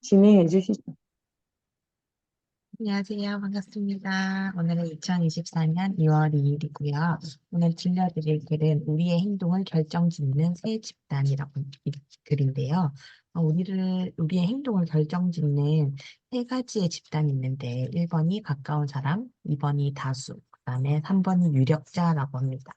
진행해 주시죠. 안녕하세요. 반갑습니다. 오늘은 2024년 2월 2일이고요. 오늘 들려드릴 글은 우리의 행동을 결정짓는 새 집단이라고 이 글인데요. 어, 우리를, 우리의 행동을 결정짓는 세 가지의 집단이 있는데 1번이 가까운 사람, 2번이 다수, 그 다음에 3번이 유력자라고 합니다.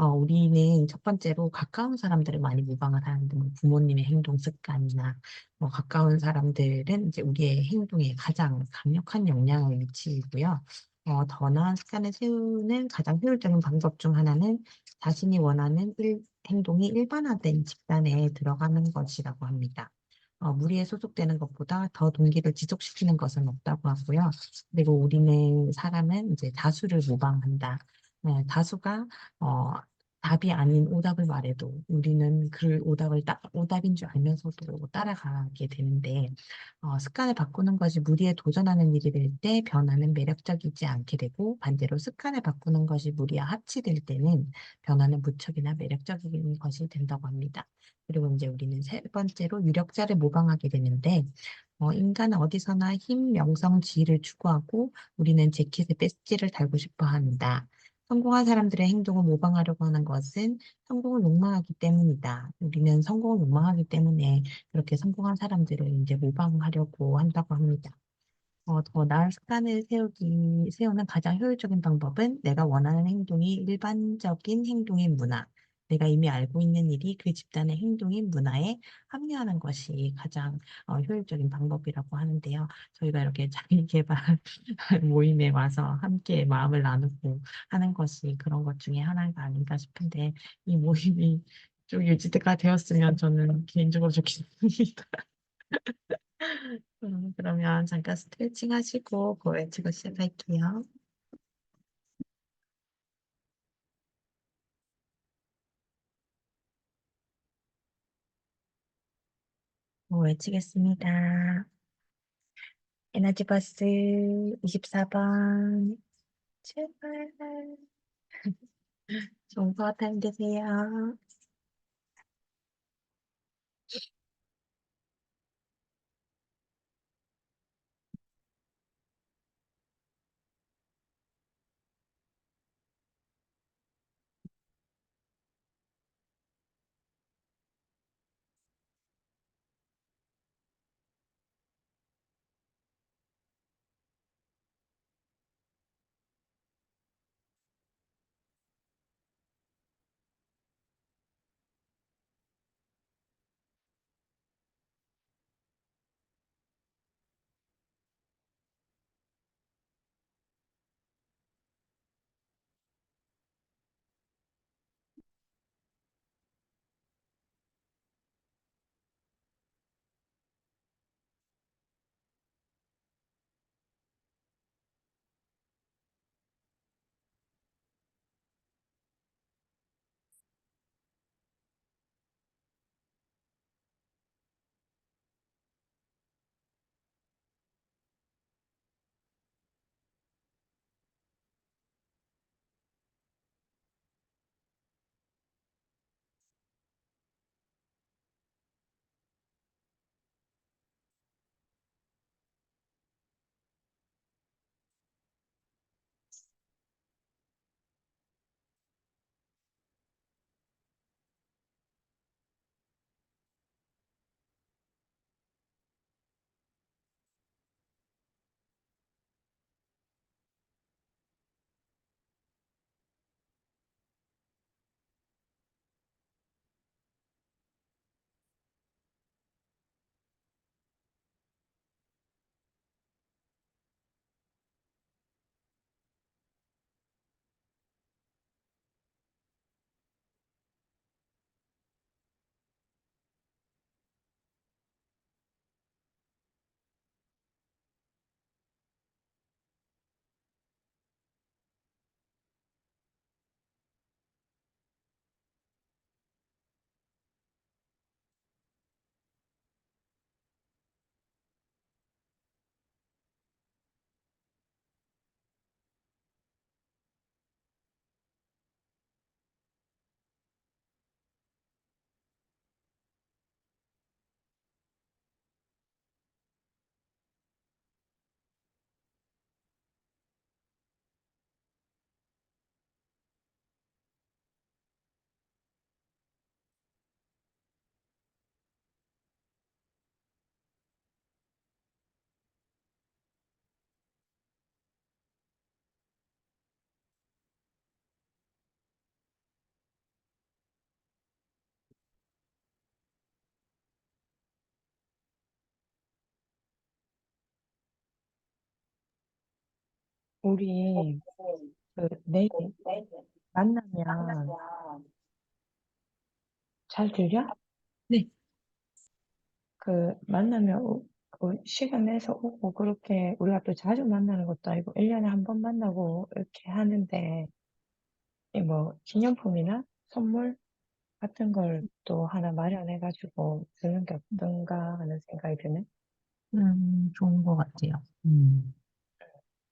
어, 우리는 첫 번째로 가까운 사람들을 많이 모방을 하는데, 뭐 부모님의 행동 습관이나, 뭐 가까운 사람들은 이제 우리의 행동에 가장 강력한 영향을 미치고요. 어, 더 나은 습관을 세우는 가장 효율적인 방법 중 하나는 자신이 원하는 일, 행동이 일반화된 집단에 들어가는 것이라고 합니다. 어, 무리에 소속되는 것보다 더 동기를 지속시키는 것은 없다고 하고요. 그리고 우리는 사람은 이제 다수를 모방한다. 네, 다수가 어, 답이 아닌 오답을 말해도 우리는 그 오답을 따, 오답인 줄 알면서도 따라가게 되는데 어, 습관을 바꾸는 것이 무리에 도전하는 일이 될 때 변화는 매력적이지 않게 되고 반대로 습관을 바꾸는 것이 무리와 합치될 때는 변화는 무척이나 매력적인 것이 된다고 합니다. 그리고 이제 우리는 세 번째로 유력자를 모방하게 되는데 어, 인간은 어디서나 힘, 명성, 지위를 추구하고 우리는 재킷에 배지를 달고 싶어 한다. 성공한 사람들의 행동을 모방하려고 하는 것은 성공을 욕망하기 때문이다. 우리는 성공을 욕망하기 때문에 그렇게 성공한 사람들을 이제 모방하려고 한다고 합니다. 어, 더 나은 습관을 세우기, 세우는 가장 효율적인 방법은 내가 원하는 행동이 일반적인 행동인 문화, 내가 이미 알고 있는 일이 그 집단의 행동인 문화에 합리화하는 것이 가장 어, 효율적인 방법이라고 하는데요. 저희가 이렇게 자기계발 모임에 와서 함께 마음을 나누고 하는 것이 그런 것 중에 하나가 아닌가 싶은데 이 모임이 좀 유지가 되었으면 저는 개인적으로 좋겠습니다. 음, 그러면 잠깐 스트레칭 하시고 그 외치고 시작할게요. 외치겠습니다. 에너지 버스 24번 출발. 좋은 파워 타임 되세요. 우리 그 내일 만나면 잘 들려? 네. 그 만나면 오- 그 시간 내서 오고 그렇게 우리가 또 자주 만나는 것도 아니고 1년에 한 번 만나고 이렇게 하는데 이뭐 기념품이나 선물 같은 걸 또 하나 마련해가지고 주는 게 어떤가 하는 생각이 드네. 음, 좋은 것 같아요. 음.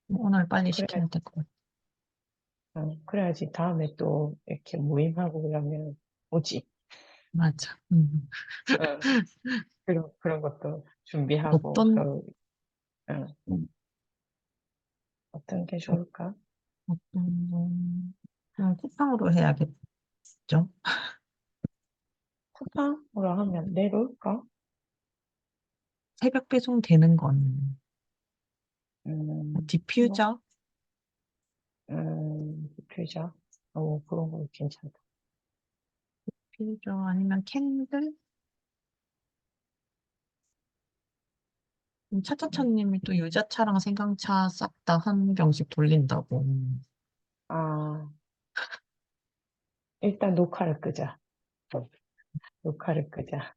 오늘 빨리. 시켜야 될 것 같아요. 어, 그래야지 다음에 또 이렇게 모임하고 그러면 오지. 맞아. 음. 어, 그런, 그런 것도 준비하고, 어떤- 그, 어, 음. 어떤 게 좋을까? 어떤, 건- 그냥 쿠팡으로 해야겠죠? 쿠팡으로 하면 내일 올까? 새벽 배송 되는 건 음, 디퓨저? 음, 디퓨저? 어, 그런 거 괜찮다. 디퓨저 아니면 캔들? 음, 차차차님이 또 유자차랑 생강차 싹 다 한 병씩 돌린다고. 아, 일단 녹화를 끄자. 녹화를 끄자.